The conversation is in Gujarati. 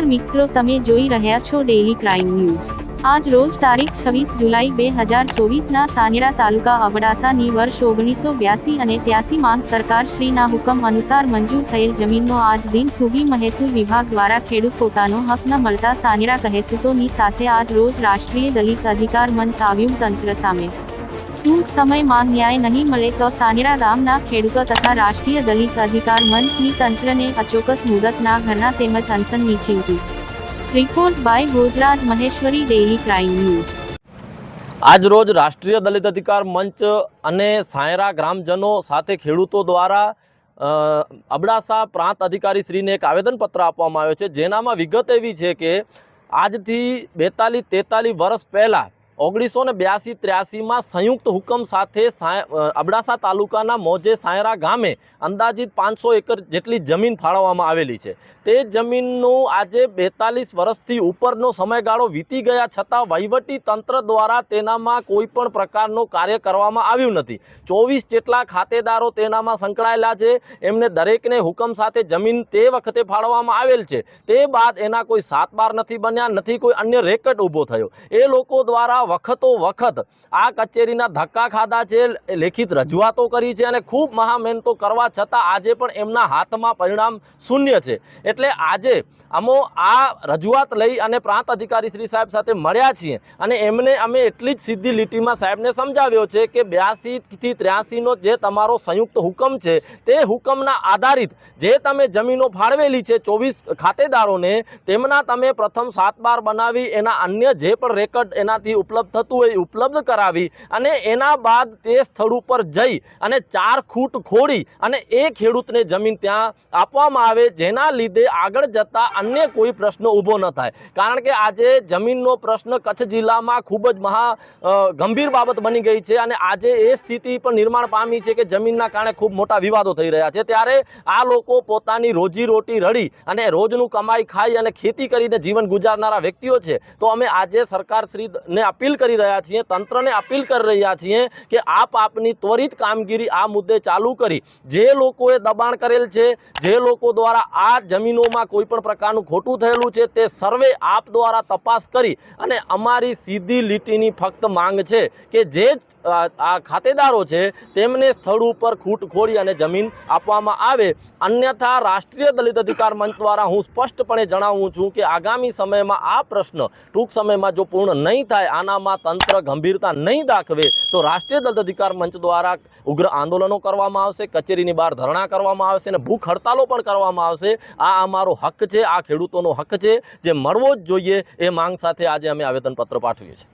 નમસ્કાર મિત્રો, તમે જોઈ રહ્યા છો ડેલી ક્રાઇમ ન્યૂઝ આજ રોજ તારીખ છવ્વીસ જુલાઈ બે હજાર ચોવીસના સાનેડા તાલુકા અબડાસાની વર્ષ ઓગણીસો બ્યાસી અને ત્યાસી માંગ સરકાર શ્રીના હુકમ અનુસાર મંજૂર થયેલ જમીનનો આજ દિન સુધી મહેસૂલ વિભાગ દ્વારા ખેડૂત પોતાનો હક ન મળતા સાનેરા કહેસૂતોની સાથે આજ રોજ રાષ્ટ્રીય દલિત અધિકાર મંચ આવ્યું તંત્ર સામે. ટૂંક સમયમાં ન્યાય નહીં મળે તો સાનેરા ગામના ખેડૂતો તથા રાષ્ટ્રીય દલિત અધિકાર મંચની તંત્રને અચોક્કસ મુદતના ઘરના તેમજ અનસનની ચીમકી report by Bhojraj Maheshwari, daily crime news. આજ રોજ રાષ્ટ્રીય દલિત અધિકાર મંચ અને સાયરા ગ્રામજનો સાથે ખેડૂતો દ્વારા અબડાસા પ્રાંત અધિકારી શ્રીને એક આવેદનપત્ર આપવામાં આવ્યો છે. જેનામાં વિગત એવી છે કે આજથી બેતાલીસ તેતાલીસ વર્ષ પહેલાં ઓગણીસો ને બ્યાસી ત્ર્યાસીમાં સંયુક્ત હુકમ સાથે અબડાસા તાલુકાના મોજે સાયરા ગામે અંદાજિત પાંચસો એકર જેટલી જમીન ફાળવવામાં આવેલી છે. તે જમીનનું આજે બેતાલીસ વર્ષથી ઉપરનો સમયગાળો વીતી ગયા છતાં વહીવટી તંત્ર દ્વારા તેનામાં કોઈ પણ પ્રકારનું કાર્ય કરવામાં આવ્યું નથી. ચોવીસ જેટલા ખાતેદારો તેનામાં સંકળાયેલા છે. એમને દરેકને હુકમ સાથે જમીન તે વખતે ફાળવવામાં આવેલ છે. તે બાદ એના કોઈ સાત બાર નથી બન્યા, નથી કોઈ અન્ય રેકર્ડ ઊભો થયો. એ લોકો દ્વારા વખતો વખત આ કચેરીના ધક્કા ખાધા છે લેખિત રજૂઆતો કરી છે અને ખૂબ મહામહેનતો કરવા છતાં આજે પણ એમના હાથમાં પરિણામ શૂન્ય છે. એટલે આજે અમો આ રજૂઆત લઈ અને પ્રાંત અધિકારી શ્રી સાહેબ સાથે મળ્યા છીએ અને એમને અમે એટલી જ સીધી લીટીમાં સાહેબને સમજાવ્યો છે કે બ્યાસીથી ત્ર્યાસીનો જે તમારો સંયુક્ત હુકમ છે, તે હુકમના આધારિત જે તમે જમીનો ફાળવેલી છે ચોવીસ ખાતેદારોને, તેમના તમે પ્રથમ સાત બાર બનાવી, એના અન્ય જે પણ રેકર્ડ એનાથી ઉપલબ્ધ થતું હોય ઉપલબ્ધ કરાવી અને એના બાદ તે સ્થળ ઉપર જઈ અને ચાર ખૂટ ખોડી અને એ ખેડૂતને જમીન ત્યાં આપવામાં આવે, જેના લીધે આગળ જતા અન્ય કોઈ પ્રશ્ન ઊભો ન થાય. કારણ કે આજે જમીનનો પ્રશ્ન કચ્છ જિલ્લામાં ખૂબ જ મહા ગંભીર બાબત બની ગઈ છે અને આજે એ સ્થિતિ પણ નિર્માણ પામી છે કે જમીનના કારણે ખૂબ મોટા વિવાદો થઈ રહ્યા છે. ત્યારે આ લોકો પોતાની રોજીરોટી રડી અને રોજનું કમાઈ ખાઈ અને ખેતી કરીને જીવન ગુજારનારા વ્યક્તિઓ છે. તો અમે આજે સરકારશ્રીને અપીલ કરી રહ્યા છીએ, તંત્રને અપીલ કરી રહ્યા છીએ કે આપ આપની ત્વરિત કામગીરી આ મુદ્દે ચાલુ કરી. જે લોકોએ દબાણ કરેલ છે, જે લોકો દ્વારા આ જમીનોમાં કોઈપણ પ્રકારનું ખોટું થયેલું છે, તે સર્વે આપ દ્વારા તપાસ કરી અને અમારી સીધી લીટીની ફક્ત માંગ છે કે જે આ ખાતેદારો છે, તેમને સ્થળ ઉપર ખૂટ ખોડી અને જમીન આપવામાં આવે. અન્યથા રાષ્ટ્રીય દલિત અધિકાર મંચ દ્વારા હું સ્પષ્ટપણે જણાવું છું કે આગામી સમયમાં આ પ્રશ્ન ટૂંક સમયમાં જો પૂર્ણ નહીં થાય આનામાં તંત્ર ગંભીરતા નહીં દાખવે તો રાષ્ટ્રીય દલિત અધિકાર મંચ દ્વારા ઉગ્ર આંદોલનો કરવામાં આવશે, કચેરીની બહાર ધરણા કરવામાં આવશે અને ભૂખ હડતાલો પણ કરવામાં આવશે. આ અમારો હક છે, આ ખેડૂતોનો હક છે. જે મળવો જ જોઈએ એ માંગ સાથે આજે અમે આવેદનપત્ર પાઠવીએ છીએ.